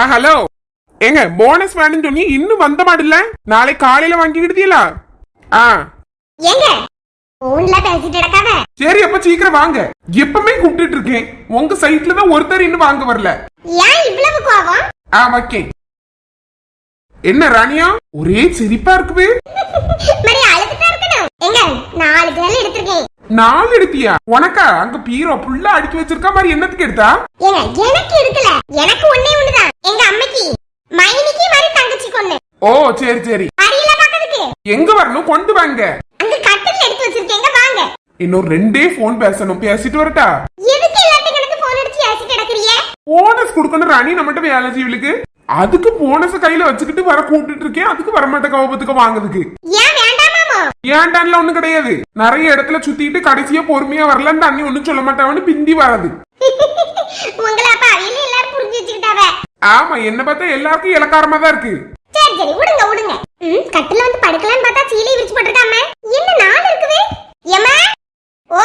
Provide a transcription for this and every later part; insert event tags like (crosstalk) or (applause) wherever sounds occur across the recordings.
ஆ hello. ஏங்க bonus வேணும்னு சொன்னி இன்னும் வந்த மாடில்ல? நாளை காலையில வாங்கிக்கிட்டீங்களா ஆ. ஏங்க போன்ல பேசிட்டு கிடக்காத சரி அப்ப சீக்கிரம் வாங்க. எப்பவுமே கூப்பிட்டுட்டு இருக்கேன். உங்க சைட்ல தான் ஒருத்தர் இன்னும் வாங்க வரல. ஏன் இவ்வளவு கோபம் ஆ ஓகே என்ன ராணியா? ஒரே சிரிப்பா இருக்குது மாதிரி அழுதுட்டா இருக்கணும். ஏங்க நாலு ஜன்னல் எடுத்திருக்கேன். நாலு எடுத்தியா? உனக்கா? அங்க பீரோ புல்லா அடுக்கி வச்சிருக்க மாதிரி என்னத்துக்கு எடுத்தா? ஏங்க எனக்கு எடுக்கல எனக்கு ஒண்ணே ஒண்ணுதான். எங்க அம்மைக்கு மைனிக்கு மாதிரி தங்கச்சி கொண்டு ஓ சரி சரி. அரியல பாக்கிறதுக்கு எங்க வரணும் கொண்டு வாங்க. அங்க கட்டில் எடுத்து வச்சிருக்கேங்க வாங்க? இன்னும் ரெண்டே போன் பேசணும். பேசிட்டு வரட்டா? எதுக்கு எல்லாத்துக்கும் எனக்கு போன் அடிச்சு ஏசிட்டு கிடக்குறிய போனஸ் கொடுக்கணும். ராணி நம்மகிட்ட வேலை செய்வலுக்கு அதுக்கு போனஸ கையில வச்சுக்கிட்டு வர கூப்பிட்டு இருக்கேன். அதுக்கு வரமாட்ட கோபத்துக்கு வாங்குறதுக்கு. ஏன் வேண்டாமாமோ ஏன்டான்ல ஒண்ணும் கிடையாது. நிறைய இடத்துல சுத்திட்டு கடைசியா பொறுமையா வரலன்னு அண்ணி ஒண்ணும் சொல்ல மாட்டாவன்னு பிந்தி வராது (laughs) உங்களை அப்ப அரியல எல்லாரும் புரிஞ்சு வச்சுக்கிட்டாவ. ஆமா என்ன பார்த்தா எல்லாருக்கும் இலக்காரமா தான் இருக்கு. சரி சரி விடுங்க விடுங்க. ம் கட்டில வந்து படுக்கலாம்னு பார்த்தா சீலை விரிச்சு போட்டிருக்காம? என்ன நாள் இருக்குவே ஏமா ஓ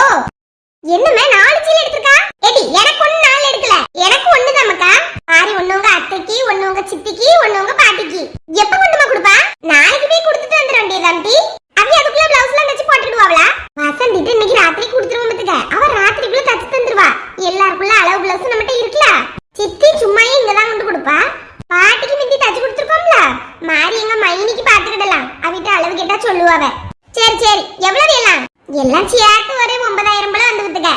என்னமே நாலு சீலை எடுத்திருக்கா எடி எனக்கு ஒண்ணு நாலு எடுக்கல எனக்கு ஒண்ணு தாமக்கா ஆரி ஒண்ணு உங்க அத்தைக்கு ஒண்ணு உங்க சித்திக்கு ஒண்ணு உங்க பாட்டிக்கு எப்ப கொண்டுமா கொடுப்பா நாளைக்கு போய் கொடுத்துட்டு வந்துட வேண்டியதாண்டி அவி அதுக்குள்ள பிளவுஸ் எல்லாம் தச்சு போட்டுடுவாங்களா வசந்திட்டு இன்னைக்கு ராத்திரி கொடுத்துருவோம் பத்துக்க அவ ராத்திரிக்குள்ள தச்சு தந்துருவா எல்லாருக்குள்ள அளவு பிளவுஸ் நம்மகிட்ட இருக்குல்ல சித்தி சும்மாயே இங்கதான் கொண்டு கொடுப்பா பாட்டிக்கு மிந்தி தச்சு கொடுத்துருக்கோம்ல மாறி எங்க மைனிக்கு பாத்துக்கிடலாம் அவிட்ட அளவு கேட்டா சொல்லுவாவ சரி சரி எவ்வளவு எல்லாம் எல்லாம் சேர்த்து ஒரு ஒன்பதாயிரம் போல வந்து வித்துக்க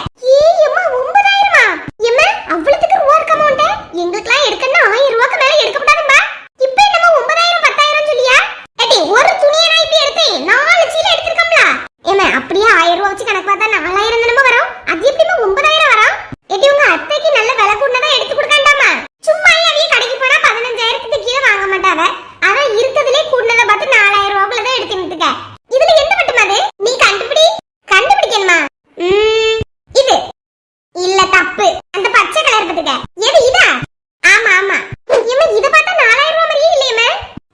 ஏம்மா ஒன்பதாயிரமா எம்மா அவ்வளவுக்கு ரூபா இருக்க அமௌண்ட் எங்களுக்குலாம் எடுக்கணும் ஆயிரம் ரூபாய்க்கு மேல எடுக்க கூடாதும்பா இப்ப என்னமோ ஒன்பதாயிரம் பத்தாயிரம் சொல்லியா ஏடி ஒரு துணியை நான் இப்ப எடுத்தேன் நாலு சீலை எடுத்திருக்கோம்ல ஏம்மா அப்படியே ஆயிரம் ரூபாய் வச்சு கணக்கு பார்த்தா நாலாயிரம் தானே வரும் அது எப்படிமா ஒன்பதாயிரம் வரும் ஏடி உங்க அத்தைக்கு நல்ல விலை கூடதான் எடுத்து கொடுக்காண்டாமா சும்மா அவிய கடைக்கு போனா பதினஞ்சாயிரத்துக்கு கீழே வாங்க மாட்டாவ அதான் இருக்கிறதுலே கூடுனதை பார்த்து நாலாயிரம் ரூபாய்க்குள்ள தான் எடுத்து நிறுத்துக்க இதுல எந்த மட்டும் அது நீ கண்டுபிடி கண்டுபிடிக்கணுமா ம், இது இல்ல தப்பு அந்த பச்சை கலர் பத்துக்க எது இதா ஆமா ஆமா ஏமா இத பார்த்தா நாலாயிரம் ரூபாய் மாதிரியே இல்லையேமா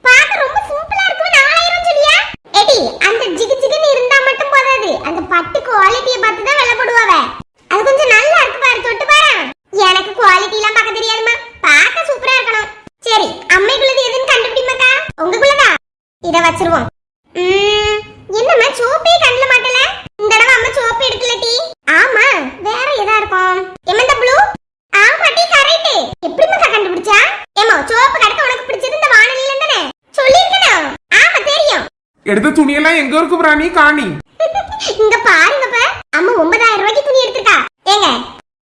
பார்க்க ரொம்ப சிம்பிளா இருக்கும் நாலாயிரம் சொல்லியா எடி அந்த ஜிகு ஜிகுன்னு இருந்தா மட்டும் போதாது அந்த பட்டு குவாலிட்டியை பார்த்து தான் விலை போடுவாவ அது கொஞ்சம் நல்லா இருக்கு பாரு தொட்டு பாரு எனக்கு குவாலிட்டி எல்லாம் பார்க்க தெரியாதுமா பார்க்க சூப்பரா இருக்கணும் சரி அம்மைக்குள்ளது எதுன்னு கண்டுபிடிமாக்கா உங்களுக்குள்ளதா இத வச்சிருவோம் ம், என்னம்மா சோப்பே கண்ணுல மாட்டல இந்த தடவை அம்மா சோப்பு எடுக்கல டீ ஆமா வேற எதா இருக்கும் எம்மந்த ப்ளூ ஆமா டீ கரெக்ட் எப்படி மக்கா கண்டுபிடிச்சா ஏமா சோப்பு கடக்க உனக்கு பிடிச்சது இந்த வானலில தானே சொல்லிருக்கணும் ஆமா தெரியும் எடுத்த துணியெல்லாம் எங்க இருக்கு பிராணி? காணி. இங்க பாருங்கப்ப அம்மா ஒன்பதாயிரம் ரூபாய்க்கு துணி எடுத்திருக்கா ஏங்க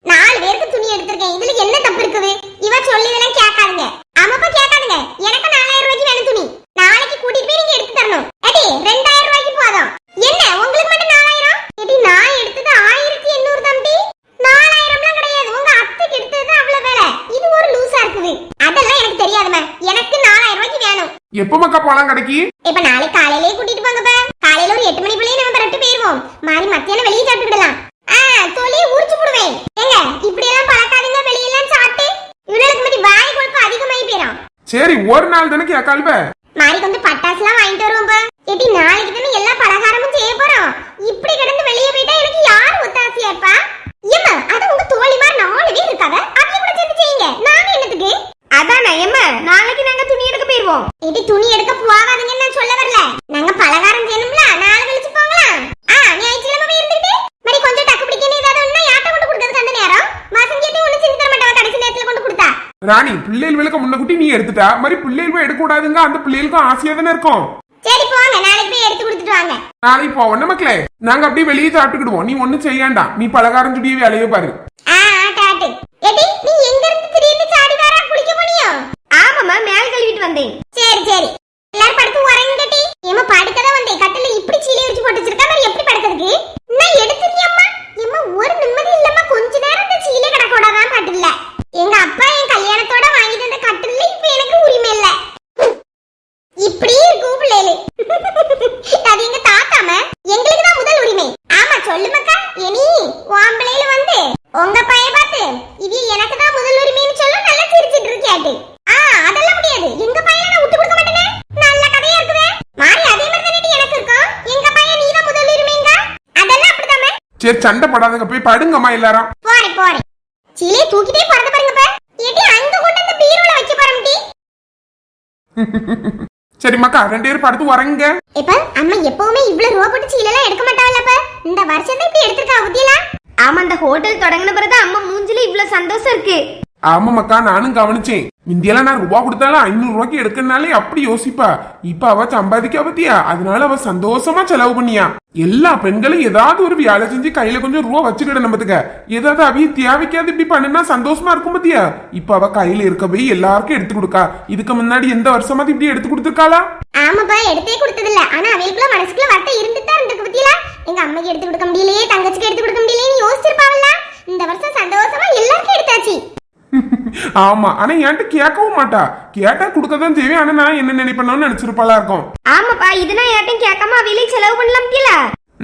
நாலு பேருக்கு துணி எடுத்திருக்கேன் இதுல என்ன தப்பு இருக்குது இவ சொல்லிதெல்லாம் கேட்காதுங்க ஆமாப்பா கேட்காதுங்க எனக்கு நாலாயிரம் ரூபாய்க்கு வேணும் துணி நாளைக்கு கூட்டிட்டு போய் நீங்க எடுத்து தரணும் எடி ரெண்டாயிரம் ரூபாய்க்கு போதும் என்ன உங்களுக்கு மட்டும் நாலாயிரம் எடி நான் எடுத்தது ஆயிரத்தி எண்ணூறு தம்பி நாலாயிரம்லாம் கிடையாது உங்க அத்தைக்கு எடுத்தது அவ்வளவு வேலை இது ஒரு லூசா இருக்குது அதெல்லாம் எனக்கு தெரியாதுமே எனக்கு நாலாயிரம் ரூபாய்க்கு வேணும் எப்ப மக்கா போலாம் கடைக்கு இப்ப நாளைக்கு காலையிலேயே கூட்டிட்டு போங்கப்பா காலையில ஒரு எட்டு மணி போலயே நம்ம பரட்டு போயிருவோம் மாறி மத்தியானம் வெளியே சாப்பிட்டுடலாம் ஆ தொழிய உரிச்சு போடுவேன் ஏங்க இப்படி எல்லாம் பழக்காதீங்க வெளியெல்லாம் சாப்பிட்டு இவளுக்கு மட்டும் வாய் கொழுப்பு அதிகமாயி போயிடும் சரி ஒரு நாள் தானே கேட்கால்வ மாறி கொஞ்சம் பட்டாசுலாம் வாங்கிட்டு வருவோம் எட்டி நாளைக்கு தானே எல்லா பலகாரமும் செய்ய போறோம் இப்படி கிடந்து வெளியே போயிட்டா எனக்கு யார் ஒத்தாசியா இருப்பா ஏம்மா அது உங்க தோழி மாதிரி நாலு பேர் இருக்காத அவங்க கூட சேர்ந்து செய்யுங்க நாங்க என்னத்துக்கு அதானே ஏம்மா நாளைக்கு நாங்க துணி எடுக்க போயிருவோம் இது துணி எடுக்க போகாதீங்கன்னு நான் சொல்ல வரல? நாங்க பலகாரம் செய்யணும்ல நாளை கழிச்சு போகலாம் ஆ ஞாயிற்றுக்கிழமை போய் இருந்துட்டு மாதிரி கொஞ்சம் டக்கு பிடிக்கணும் ஏதாவது ஒண்ணா யார்ட்ட கொண்டு கொடுக்கறதுக்கு அந்த நேரம். வாசங்கியத்தை ஒண்ணு செஞ்சு தர மாட்டாங்க கடைசி நேரத்துல கொண்டு கொடுத்தா? ராணி பிள்ளைகளுக்கு முன்னகுட்டி நீ எடுத்துட்டா? மாதிரி பிள்ளைகள் எடுக்க கூடாதுங்க அந்த பிள்ளைகளுக்கும் ஆசையா தானே இருக்கும். சரி போங்க. நாளைக்கு போய் எடுத்து கொடுத்துட்டு வாங்க. நாளைக்கு போவோம் மக்களே? நாங்க அப்படியே வெளியே சாப்பிட்டுக்கிடுவோம். நீ ஒண்ணும் செய்யாண்டா. நீ பலகாரம் சுடிய வேலையை பாரு ஆ டாட்டு எடி நீ எங்க இருந்து திடீர்னு சாடி வரா குளிக்க போனியோ ஆமாமா மேல் கழுவிட்டு வந்தேன் சரி சரி எல்லாரும் படுத்து உறங்கட்டி ஏமா படுக்கதான் வந்தேன் கட்டில இப்படி சீலை வச்சு போட்டு வச்சிருக்கா மாதிரி எப்படி படுக்கிறதுக்கு நான் எடுத்துக்கியம்மா ஏமா ஒரு நிம்மதி இல்லம்மா கொஞ்ச நேரம் இந்த சீலை கிடக்கூடாதான் கட்டில எங்க அப்பா என் கல்யாணத்தோட வாங்கி தந்த கட்டில இப்ப எனக்கு உரிமை இல்ல இப்படி இருக்கும் பிள்ளைகளு அது எங்க தாத்தாம எங்களுக்கு தான் முதல் உரிமை ஆமா சொல்லு மக்கா எனி உன் பிள்ளைல வந்து உங்க பையன் பார்த்து இது எனக்கு தான் முதல் உரிமைன்னு சொல்ல நல்லா சிரிச்சிட்டு இருக்கியாட்டு ஆ அதெல்லாம் முடியாது எங்க பையனை நான் விட்டு கொடுக்க மாட்டேனே நல்ல கதையா இருக்குதே மாறி அதே மாதிரி தானே எனக்கு இருக்கும் எங்க பையன் நீ தான் முதல் உரிமைங்க அதெல்லாம் அப்படிதாமே சரி சண்டை போடாதுங்க. போய் படுங்கம்மா எல்லாரும். போறேன் போறேன். சீலையை தூக்கிட்டே போறது பாருங்க இப்ப எடி அங்க கொண்டு அந்த பீரோல வைக்க போறோம் சரிம்மாக்கா ரெண்டு பேரும் படுத்து வரங்க இப்ப அம்மா எப்பவுமே இவ்வளவு ரூபா போட்டு சீலெல்லாம் எடுக்க மாட்டாவல்லப்ப இந்த வருஷத்தை இப்படி எடுத்திருக்கா புத்தியலா? ஆமா அந்த ஹோட்டல் தொடங்கின பிறகு அம்மா மூஞ்சில இவ்வளவு சந்தோஷம் இருக்கு. ஆமாம்மாக்கா நானும் கவனிச்சேன். முந்தியெல்லாம் நான் ரூபா கொடுத்தாலும் ஐநூறு ரூபாய்க்கு எடுக்கனாலே அப்படி யோசிப்பா. இப்ப அவ சம்பாதிக்க பத்தியா? அதனால அவ சந்தோஷமா செலவு பண்ணியா. எல்லா பெண்களும் ஏதாவது ஒரு வேலை செஞ்சு கையில கொஞ்சம் ரூபா வச்சுக்கிட நம்பத்துக்க ஏதாவது அவிய தேவைக்காது இப்படி பண்ணுனா சந்தோஷமா இருக்கும் பத்தியா? இப்ப அவ கையில இருக்க போய் எல்லாருக்கும் எடுத்து கொடுக்கா. இதுக்கு முன்னாடி எந்த வருஷமாவது இப்படி எடுத்து கொடுத்துருக்காளா? ஆமாப்பா எடுத்தே கொடுத்தது இல்ல ஆனா அவைக்குள்ள மனசுக்குள்ள வட்டம் இருந்துட்டா இருந்துக்கு பத்தியா? எங்க அம்மைக்கு எடுத்து கொடுக்க முடியலையே தங்கச்சிக்கு எடுத்து கொடுக்க முடியலையே யோசிச்சிருப்பாவல்ல. இந்த வருஷம் சந்தோஷமா எல்லாருக்கும் எடுத்தாச்சு. ஆமா ஆனா என்கிட்ட கேட்கவும் மாட்டா. கேட்டா கொடுக்கதான் செய்வேன் ஆனா நான் என்ன நினைப்பேன்னு நினைச்சிருப்பாளா இருக்கும். ஆமாப்பா இதுனா யார்ட்டும் கேட்காம அவையிலே செலவு பண்ணலாம் கீழ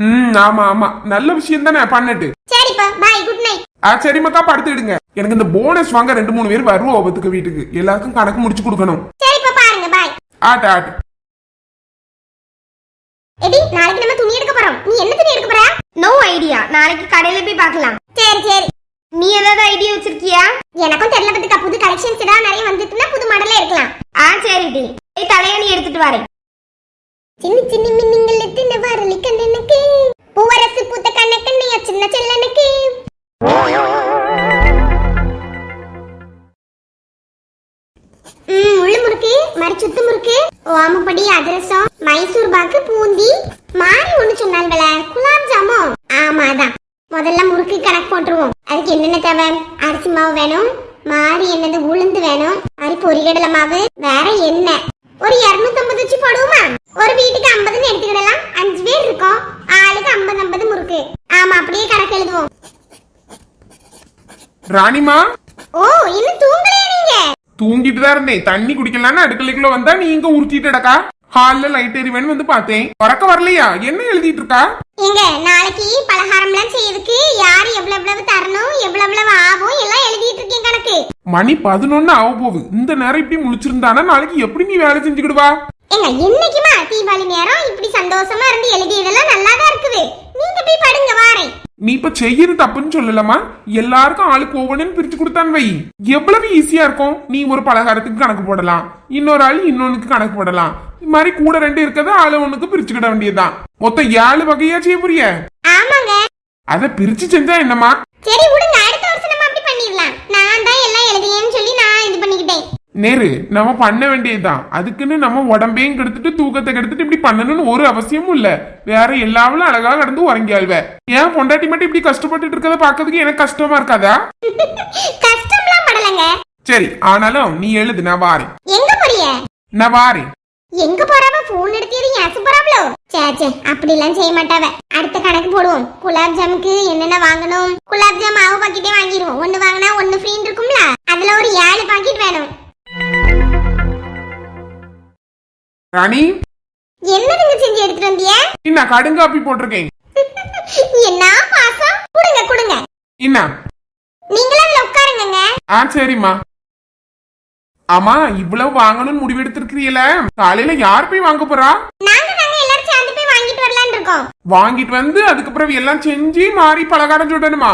ம் ஆமா ஆமா. நல்ல விஷயம் தானே பண்ணட்டு. சரிப்பா பாய் குட் நைட் ஆ சரிம்மாக்கா படுத்துடுங்க எனக்கு இந்த போனஸ் வாங்க ரெண்டு மூணு பேர் வருவோம் ஒபத்துக்கு வீட்டுக்கு. எல்லாருக்கும் கணக்கு முடிச்சு கொடுக்கணும். சரிப்பா பாருங்க பாய் ஆட்டு ஆட்டு. எடி நாளைக்கு நம்ம துணி எடுக்க போறோம். நீ என்ன துணி எடுக்க போற? நோ ஐடியா நாளைக்கு கடையில போய் பார்க்கலாம். சரி சரி. நீ ஏதாவது ஐடியா வச்சிருக்கியா? எனக்கும் தெரியல பத்துக்கா. புது கலெக்ஷன்ஸ் ஏதாவது நிறைய வந்துட்டுனா புது மாடல்ல இருக்கலாம் ஆ சரி சரிடி ஏய் தலையணி எடுத்துட்டு வரேன் சின்ன சின்ன மின்னிங்கள் எத்தனை வரலி கண்ணனுக்கு. பூவரசு பூத்த கண்ணக்கண்ணையா சின்ன செல்லனுக்கு. ம், உள்ள முறுக்கு மரச்சுத்து முறுக்கு. ஓமப்படி அதிரசம் மைசூர் பாக்கு பூந்தி மாறி ஒண்ணு சொன்னாங்களே குலாப் ஜாமுன் ஆமா அதான் முதல்ல முறுக்கு கணக்கு போட்டுருவோம் என்னென்ன தேவை அரிசி மாவு வேணும். மாறி என்னது உளுந்து வேணும். அரி பொரிகடலை மாவு. வேற என்ன? ஒரு இருநூத்தம்பது வச்சு போடுவோமா? ஒரு வீட்டுக்கு ஐம்பதுன்னு எடுத்துக்கிடலாம். அஞ்சு பேர் இருக்கோம். ஆளுக்கு ஐம்பது ஐம்பது முறுக்கு. ஆமா அப்படியே கணக்கு எழுதுவோம். ராணிமா ஓ இன்னும் தூங்கலையா நீங்க? தூங்கிட்டு தான் இருந்தேன். தண்ணி குடிக்கலான்னு அடுக்கலைக்குள்ள வந்தா நீ இங்க உருட்டிட்டடக்கா ஹால்ல லைட் எரிவேன்னு வந்து பார்த்தேன். பறக்க வரலையா? என்ன எழுதிட்டு இருக்கா? ஏங்க நாளைக்கு பலகாரம்லாம் செய்யறதுக்கு யார் எவ்வளவு எவ்வளவு தரணும் எவ்வளவு எவ்வளவு ஆகும் எல்லாம் எழுதிட்டு இருக்கேன் கணக்கு. மணி பதினொன்னு ஆக போகுது. இந்த நேரம் இப்படி முழிச்சிருந்தானா? நாளைக்கு எப்படி நீ வேலை செஞ்சுக்கிடுவா? ஏங்க என்னைக்குமா தீபாவளி நேரம்? இப்படி சந்தோஷமா இருந்து எழுதியதெல்லாம் நல்லா தான் இருக்குது. நீங்க போய் படுங்க வாரேன். நீ இப்ப செய்யறது தப்புன்னு சொல்லலாமா எல்லாருக்கும் ஆளுக்கு ஒவ்வொன்னு பிரிச்சு கொடுத்தான் வை. எவ்வளவு ஈஸியா இருக்கும்? நீ ஒரு பலகாரத்துக்கு கணக்கு போடலாம். இன்னொரு ஆள் இன்னொன்னுக்கு கணக்கு போடலாம். இது மாதிரி கூட ரெண்டு இருக்கத ஆளு ஒண்ணுக்கு பிரிச்சுக்கிட வேண்டியதுதான். மொத்தம் ஏழு வகையா செய்ய புரிய? ஆமாங்க. அத பிரிச்சு செஞ்சா என்னமா சரி விடுங்க அடுத்த வருஷம் நம்ம அப்படி பண்ணிடலாம் நான் தான் எல்லாம் எழுதியேன்னு சொல்லி நான் இது பண்ணிக்கிட்டேன் நேரு நம்ம பண்ண வேண்டியதுதான். அதுக்குன்னு நம்ம உடம்பையும் கெடுத்துட்டு தூக்கத்தை கெடுத்துட்டு இப்படி பண்ணணும்னு ஒரு அவசியமும் இல்ல. வேற எல்லாவளும் அழகா கடந்து உறங்கியாள்வ. ஏன் பொண்டாட்டி மட்டும் இப்படி கஷ்டப்பட்டுட்டு இருக்கத பாக்கிறதுக்கு எனக்கு கஷ்டமா இருக்காதா? கஷ்டம்லாம் படலங்க. சரி ஆனாலும் நீ எழுது நான் வாரேன். எங்க போறிய? நான் வாரேன். எங்க போறாவ போன் எடுத்தது ஏசு போறாவளோ சே சே அப்படிலாம் செய்ய மாட்டாவ. அடுத்த கணக்கு போடுவோம். குலாப் ஜாமுக்கு என்னென்ன வாங்கணும்? குலாப் ஜாம் மாவு பாக்கெட்டே வாங்கிடுவோம். ஒண்ணு வாங்கினா ஒண்ணு ஃப்ரீன்னு இருக்கும்ல? அதுல ஒரு ஏழு பாக்கெட் வேணும். ராணி? என்னதுங்க செஞ்சு எடுத்துட்டு வந்திய? என்ன கடுங்காப்பி போட்டிருக்கேன். (laughs) என்ன பாசம்? கொடுங்க கொடுங்க. என்ன நீங்களும் அதுல உட்காருங்கங்க. ஆ சரிம்மா. ஆமா இவ்வளவு வாங்கணும்னு முடிவெடுத்திருக்கிறீல? காலையில யார் போய் வாங்க போறா? நாங்க தாங்க எல்லாரும் சேர்ந்து போய் வாங்கிட்டு வரலாம்னு இருக்கோம். வாங்கிட்டு வந்து அதுக்கப்புறம் எல்லாம் செஞ்சு மாறி பலகாரம் சுடணுமா?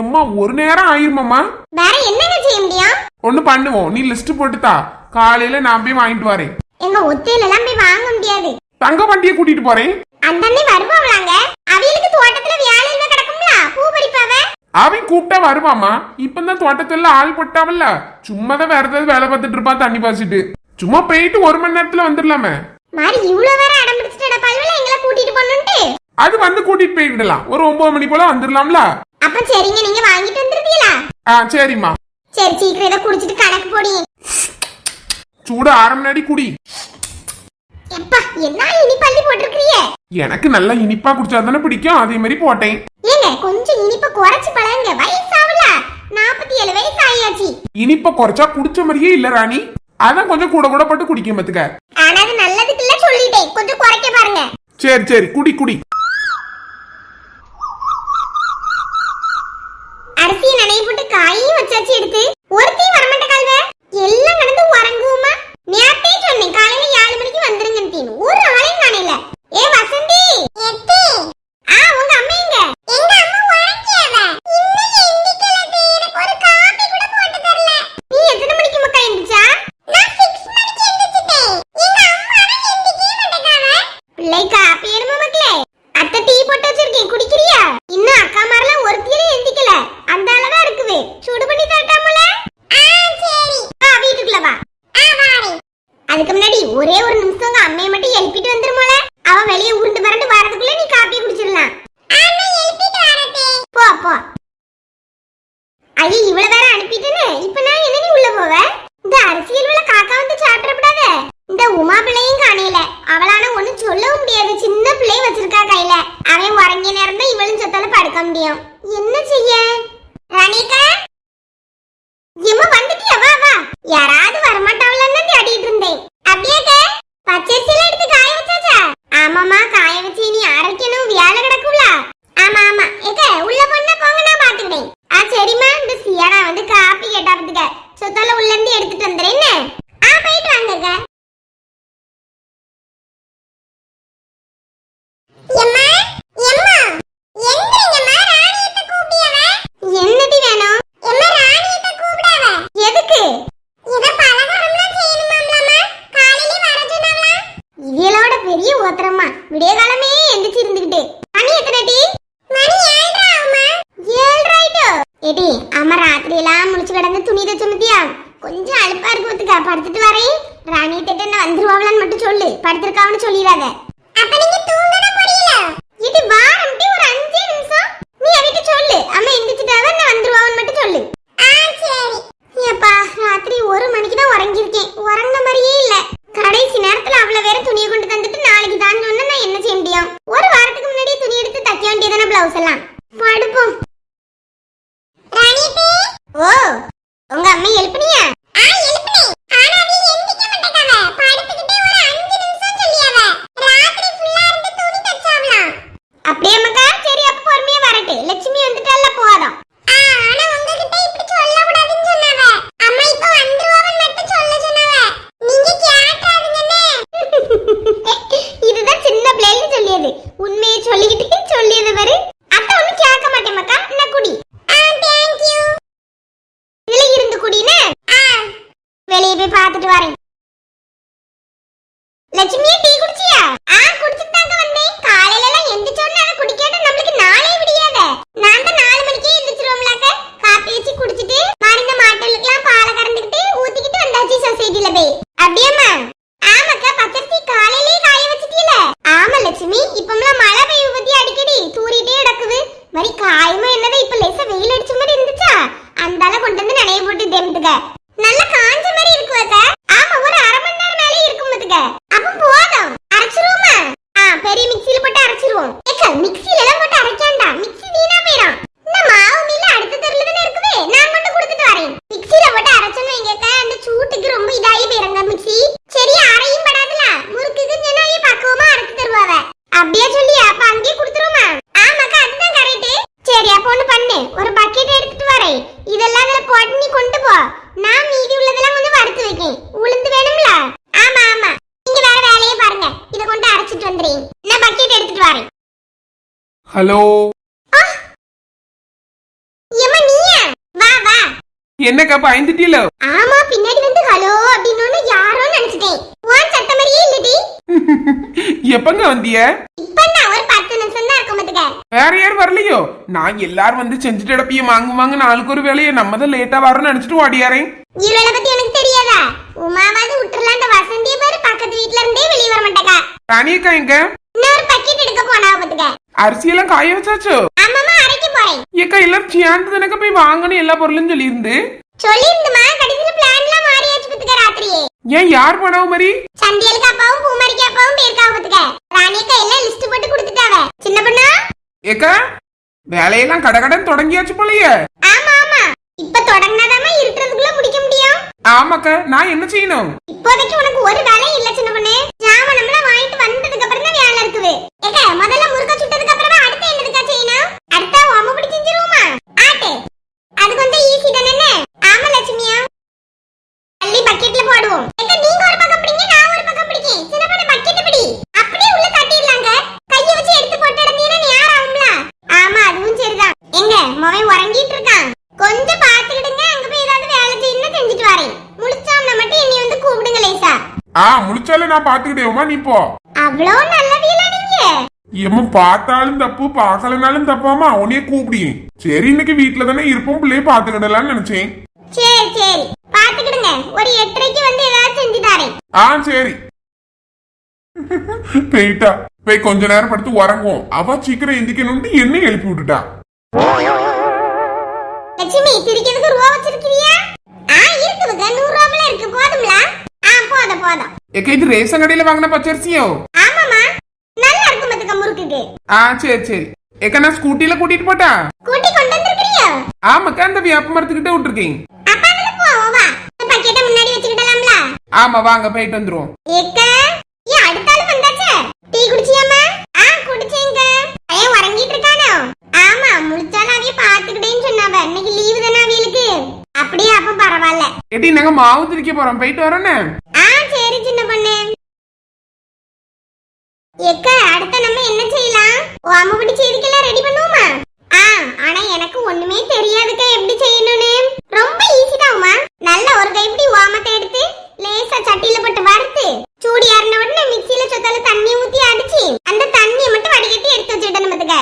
எம்மா ஒரு நேரம் ஆயிருமாம்மா? வேற என்னங்க செய்ய முடியும்? ஒண்ணு பண்ணுவோம். நீ லிஸ்ட் போட்டுத்தா. காலையில நான் போய் வாங்கிட்டு வரேன். எங்க ஒத்தையில எல்லாம் போய் வாங்க முடியாது. தங்க வண்டியை கூட்டிட்டு போறேன் அந்த அண்ணே வருவாங்களாங்க? அவியலுக்கு தோட்டத்துல வேலையில கிடக்கும்ல? பூ பறிப்பாவ? அவன் கூப்பிட்டா வருவாமா இப்பதான் தோட்டத்துல ஆள் போட்டாவல்ல. சும்மா தான் வேற ஏதாவது வேலை பார்த்துட்டு இருப்பான் தண்ணி பாய்ச்சிட்டு. சும்மா போயிட்டு ஒரு மணி நேரத்துல வந்துடலாமே. மாதிரி இவ்வளவு வேற அடம் பிடிச்சிட்டு பல்வல எங்களை கூட்டிட்டு போகணும்ட்டு? அது வந்து கூட்டிட்டு போயிடலாம் ஒரு ஒன்பது மணி போல வந்துடலாம்ல. அப்ப சரிங்க நீங்க வாங்கிட்டு வந்துருக்கீங்களா ஆ சரிம்மா. சரி சீக்கிரம் இதை குடிச்சிட்டு கணக்கு போடி. சூடு நேரம் குடி. எப்பா என்ன இனி பள்ளி போட்டிருக்கிறிய எனக்கு நல்லா இனிப்பா குடிச்சா தானே பிடிக்கும். அதே மாதிரி போட்டேன். ஏங்க கொஞ்சம் இனிப்ப குறைச்சு பழகுங்க. வயசாவல. நாற்பத்தி ஏழு வயசு ஆயாச்சு இனிப்ப குறைச்சா குடிச்ச மாதிரியே இல்ல ராணி. அதான் கொஞ்சம் கூட கூட பட்டு குடிக்க மத்துக்க ஆனா அது நல்லதுக்கு இல்ல சொல்லிட்டேன். கொஞ்சம் குறைக்க பாருங்க. சரி சரி குடி குடி. அரிசியை நனைய போட்டு காயையும் வச்சாச்சு எடுத்து. ஒருத்தையும் வரமாட்ட கால்வ எல்லாம் கடந்து உறங்குவோமா நேத்தே சொன்னேன் காலையில ஏழு மணிக்கு வந்துருங்கன்னு ஒரு ஆளையும் காணையில ஏ வசந்தி ஆ உங்க அம்மா எங்க எங்க அம்மா உறங்கியாவ இன்னும் எந்திக்கலடி எனக்கு ஒரு காபி கூட போட்டு தரல நீ எத்தனை மணிக்கு மக்கா எந்திச்சா நான் 6 மணிக்கு எந்திச்சிட்டேன் அதுக்கு முன்னாடி ஒரே ஒரு நிமிஷம் உங்க அம்மையை மட்டும் எழுப்பிட்டு வந்துருமோல அவ வெளியே உருண்டு பரண்டு வரதுக்குள்ள நீ காப்பி குடிச்சிடலாம் போ போ ஐயோ இவ்வளவு வேற அனுப்பிட்டேனே இப்ப நான் என்ன நீ உள்ள போவ? இந்த அரசியல் உள்ள காக்கா வந்து சாப்பிடப்படாத. இந்த உமா பிள்ளையும் காணையில அவளான ஒண்ணும் சொல்லவும் முடியாது. சின்ன பிள்ளை வச்சிருக்கா கையில. அவன் உறங்கிய நேரம் தான் இவளும் சொத்தால படுக்க முடியும். என்ன செய்ய? ரணிகா இம்மா வந்துட்டியா? வா வா. யாராவது வரமாட்டாவளான்னு தான் தேடிட்டு இருந்தேன். அப்படியே பச்சரிசில எடுத்து காய வச்சாச்சா ஆமாமா காய வச்சு நீ அரைக்கணும் வியாழ கிடக்கும்ல ஆமா ஆமா ஏக்க உள்ள பொண்ண போங்க நான் பாத்துக்கிறேன் ஆ சரிம்மா இந்த சியானா வந்து காப்பி கேட்டா பத்துக்க சொத்தால உள்ள இருந்து எடுத்துட்டு வந்துறேன் என்ன ஆ போயிட்டு வாங்கங்க எம்மா எம்மா எந்திரிங்கம்மா ராணியத்தை கூப்பிடியவ என்னடி வேணும் எம்மா ராணியத்தை கூப்பிடாவ எதுக்கு இத பலகாரம்லாம் செய்யணுமாம்லாமா காலையில வர சொன்னாங்களாம் இவியலோட பெரிய ஓத்திரமா விடிய காலமே எந்திரிச்சு இருந்துகிட்டு மணி எத்தனை டி மணி ஏழ்ரா அம்மா ஏழ்ராயிட்டோ எடி அம்மா ராத்திரி எல்லாம் முழிச்சு கிடந்து துணி கொஞ்சம் அழுப்பா இருக்கு ஒத்துக்க படுத்துட்டு வரேன். ராணி திட்ட நான் வந்துருவாங்களான்னு மட்டும் சொல்லு. படுத்திருக்காவன்னு சொல்லிடாத. அப்ப நீங்க தூங்கன புரியல இது வாரம் ஒரு அஞ்சு நிமிஷம் நீ அவகிட்ட சொல்லு அம்மா எந்திரிச்சிட்டாவ நான் வந்துருவான்னு மட்டும் சொல்லு ஆ சரி ஏப்பா ராத்திரி ஒரு மணிக்கு தான் உறங்கியிருக்கேன் உறங்கின மாதிரியே இல்ல கடைசி நேரத்துல அவ்வளவு வேற துணியை கொண்டு தந்துட்டு நாளைக்கு தான் சொன்னா நான் என்ன செய்ய முடியும் ஒரு வாரத்துக்கு முன்னாடியே துணி எடுத்து தைக்க வேண்டியதானே பிளவுஸ் எல்லாம் படுப்போம் ஓ உங்க அம்மா எழுப்புனியா ஆ எழுப்புனே ஆனா நீ எந்திக்க மாட்டேங்கவ படுத்துக்கிட்டே ஒரு 5 நிமிஷம் சொல்லியவ ராத்திரி ஃபுல்லா இருந்து துணி தச்சாவலாம் அப்படியே மக்கா சரி அப்ப பொறுமையா வரட்டு லட்சுமி வந்துட்டால போதும் ஆனா உங்ககிட்ட இப்படி சொல்ல கூடாதுன்னு சொன்னாவ அம்மா இப்ப வந்துருவாவன் மட்டும் சொல்ல சொன்னாவ நீங்க கேட்டாதுங்கன்னே இதுதான் சின்ன பிள்ளைன்னு சொல்லியது உண்மையை சொல்லிக்கிட்டு சொல்லியது பாரு அத்தை ஒண்ணும் கேட்க மாட்டேன் மக்கா என்ன குடி ஆ தேங்க் யூ இதுல இருந்து குடினே வெளியே போய் பார்த்துட்டு வரேன் லட்சுமி டீ குடிச்சியா ஆ குடிச்சிட்டு தாங்க வந்தேன் காலையில எல்லாம் எந்திரிச்ச உடனே அதை குடிக்காட்ட நம்மளுக்கு நாளே விடியாத நான் தான் நாலு மணிக்கே எந்திரிச்சிருவோம்லாக்க காப்பி வச்சு குடிச்சிட்டு மருந்த மாட்டலுக்குலாம் பாலை கறந்துக்கிட்டு ஊத்திக்கிட்டு வந்தாச்சு சொசைட்டில போய் அப்படியாம்மா ஆமாக்கா பச்சரிசி காலையிலேயே காய வச்சிட்டீல ஆமா லட்சுமி இப்பம்லாம் மழை பெய்ய பத்தி அடிக்கடி தூரிட்டே கிடக்குது மாதிரி காயமா என்னது இப்ப லேசா வெயில் அடிச்ச மாதிரி இருந்துச்சா அந்தால கொண்டு வந்து நனைய போட்டு தேம்புதுக நல்ல காஞ்ச மாதிரி இருக்குவாக்க ஆமா ஒரு அரை மணி நேரம் மேலே இருக்கும் பாத்துக்க அப்ப போதும் அரைச்சிருவோமா ஆ பெரிய மிக்ஸில போட்டு அரைச்சிருவோம் ஏக்க மிக்ஸில எல்லாம் போட்டு அரைக்காண்டா மிக்ஸி வீணா போயிடும் இந்த மாவு மில்ல அடுத்த தெருல தானே இருக்குது நான் கொண்டு கொடுத்துட்டு வரேன் மிக்ஸில போட்டு அரைச்சோன்னு வைங்கக்க அந்த சூட்டுக்கு ரொம்ப இதாகி போயிருங்க மிக்ஸி சரி அரையும் படாதுல முறுக்குக்கு சொன்னாயே பக்குவமா அரைச்சு தருவாவ அப்படியே சொல்லி அப்ப அங்கேயே கொடுத்துருவோமா ஆமாக்கா அதுதான் கரெக்ட் சரி அப்ப ஒண்ணு பண்ணு ஒரு பக்கெட் எடுத்துட்டு வரேன் இதெல்லாம் அதுல போட்டு நீ கொண்டு போ நான் மீதி உள்ளதெல்லாம் கொஞ்சம் வறுத்து வைக்கேன் உளுந்து வேணும்ல ஆமா ஆமா நீங்க வேற வேலையை பாருங்க இத கொண்டு அரைச்சிட்டு வந்துறீங்க நான் பக்கெட் எடுத்துட்டு வரேன் ஹலோ ஏம்மா நீயா வா வா என்னக்கா பயந்துட்டீல ஆமா பின்னாடி வந்து ஹலோ அப்படின்னு யாரோ நினைச்சிட்டேன். உன் சத்த மாதிரியே இல்லடி. எப்பங்க வந்திய? இப்ப நான் ஒரு பத்து நிமிஷம் தான் இருக்கும் பாத்துக்க. வேற யாரும் வரலையோ? நான் எல்லாரும் வந்து செஞ்சுட்டு இடப்பைய வாங்குவாங்க நாளுக்கு ஒரு வேலையை நம்ம தான் லேட்டா வரோம்னு நினைச்சிட்டு ஓடியாரேன். இவளை பத்தி எனக்கு தெரியாதா? உமாவாது விட்டுறலாம் அந்த வசந்திய பாரு பக்கத்து வீட்ல இருந்தே வெளிய வர மாட்டாக்கா. ராணியக்கா எங்க? இன்னொரு பக்கெட் எடுக்க போனா பாத்துக்க. அரிசியெல்லாம் காய வச்சாச்சோ? ஆமாமா போறேன். ஏக்கா எல்லாம் சேர்ந்து தானக்கா போய் வாங்கணும் எல்லா பொருளும் சொல்லியிருந்து? சொல்லிருந்துமா கடைசில பிளான்லாம் மாறியாச்சு பாத்துக்க ராத்திரியே. ஏன் யார் பண்ணாவ மாதிரி? சந்தியலுக்கு அப்பாவும் பூமாரிக்கு அப்பாவும் போயிருக்காவ பாத்துக்க ராணியக்கா எல்லாம் லிஸ்ட் போட்டு கொடுத்துட்டாவ. சின்ன பொண்ணா? ஏக்கா வேலையெல்லாம் கடகடன் தொடங்கியாச்சு போலயே. ஆமா ஆமா. இப்ப தொடங்கினாதாம இருக்கிறதுக்குள்ள முடிக்க முடியும். ஆமாக்கா நான் என்ன செய்யணும்? இப்போதைக்கு உனக்கு ஒரு வேலையும் இல்ல சின்ன பொண்ணு. ஜாமனம்லாம் வாங்கிட்டு வந்ததுக்கு அப்புறம் வேலை இருக்குது. ஏக்க முதல்ல முறுக்க சுட்டதுக்கு அப்புறமா அடுத்து என்னதுக்கா செய்யணும்? அடுத்த ஓம பிடி செஞ்சிருவோமா? ஆட்டு. அது கொஞ்சம் ஈஸி தானே ஆமா லட்சுமியா. அள்ளி பக்கெட்ல போடுவோம். ஏக்க நீங்க ஒரு பக்கம் பிடிங்க நான் ஒரு பக்கம் பிடிக்கேன். சின்ன பொண்ணு பக்கெட் பிடி. அப்படியே உள்ள தட்டிடலாங்க. கைய வச்சு எடுத்து போட்டு இடந்தீங்கன்னா நேரம் ஆகும்ல. ஆமா அதுவும் சரிதான். எங்க மவன் உறங்கிட்டு இருக்கான். கொஞ்சம் பாத்துக்கிடுங்க அங்க போய் ஏதாவது வேலை செய்யணும் செஞ்சுட்டு வரேன். முழிச்சாம்னா மட்டும் என்னை வந்து கூப்பிடுங்க லேசா. ஆ முடிச்சால நான் பாத்துக்கிட்டேமா நீ போ. அவ்வளோ நல்லவீல ஏம்மா பார்த்தாலும் தப்பு பார்க்கலனாலும் தப்பாமா அவனையே கூப்பிடியும் சரி இன்னைக்கு வீட்டுல தானே இருப்போம் பிள்ளைய பாத்துக்கிடலாம்னு நினைச்சேன். சரி சரி. பாத்துக்கிடுங்க ஒரு எட்டரைக்கு வந்து ஏதாவது செஞ்சு தரேன். ஆ சரி. (laughs) போயிட்டா. போய் கொஞ்ச நேரம் படுத்து உறங்குவோம். அவ சீக்கிரம் எந்திக்கணும்னு என்ன எழுப்பி விட்டுட்டா. லட்சுமி திரிக்கிறதுக்கு ரூபா வச்சிருக்கிறியா? ஆ இருக்குதுங்க நூறு ரூபாய்ல இருக்கு. போதும்ல? ஆ போதும் போதும். ஏக்கா இது ரேஷன் கடையில வாங்கின பச்சரிசியோ? ஆமாமா நல்லா இருக்கும் பத்துக்க முறுக்குக்கு. ஆ சரி சரி. ஏக்கா நான் ஸ்கூட்டில கூட்டிட்டு போட்டா? கூட்டி கொண்டு வந்திருக்கிறியோ? ஆமாக்கா அந்த வேப்ப மரத்துக்கிட்ட விட்டுருக்கேன். அப்ப அதுல போவோம் வா. பக்கெட்டை முன்னாடி வச்சுக்கிடலாம்ல. ஆமா வாங்க போயிட்டு வந்துருவோம். ஏக்க ஏன் அடுத்த ஆளு வந்தாச்சே. டீ குடிச்சியாமா ஆ குடிச்சேங்க. பையன் உறங்கிட்டு இருக்கானோ? ஆமா முழிச்சாலும் அவைய பாத்துக்கிட்டேன்னு சொன்னாவ. இன்னைக்கு லீவு தானே அவியலுக்கு. அப்படியே அப்ப பரவாயில்ல. ஏடி நாங்க மாவு திரிக்க போறோம். போயிட்டு வரோன்னே எக்க அடுத்த நம்ம என்ன செய்யலாம்? ஓ அம்மா பிடிச்ச இதுக்கெல்லாம் ரெடி பண்ணுவோமா? ஆ ஆனா எனக்கு ஒண்ணுமே தெரியாதுக்க எப்படி செய்யணும்னு. ரொம்ப ஈஸி தான்மா நல்ல ஒரு கைப்பிடி ஓமத்தை எடுத்து லேசா சட்டியில போட்டு வறுத்து சூடி ஏறின உடனே மிக்சியில சொத்தால தண்ணி ஊத்தி அடிச்சு அந்த தண்ணியை மட்டும் வடிகட்டி எடுத்து வச்சுட்டேன் நமத்துக்க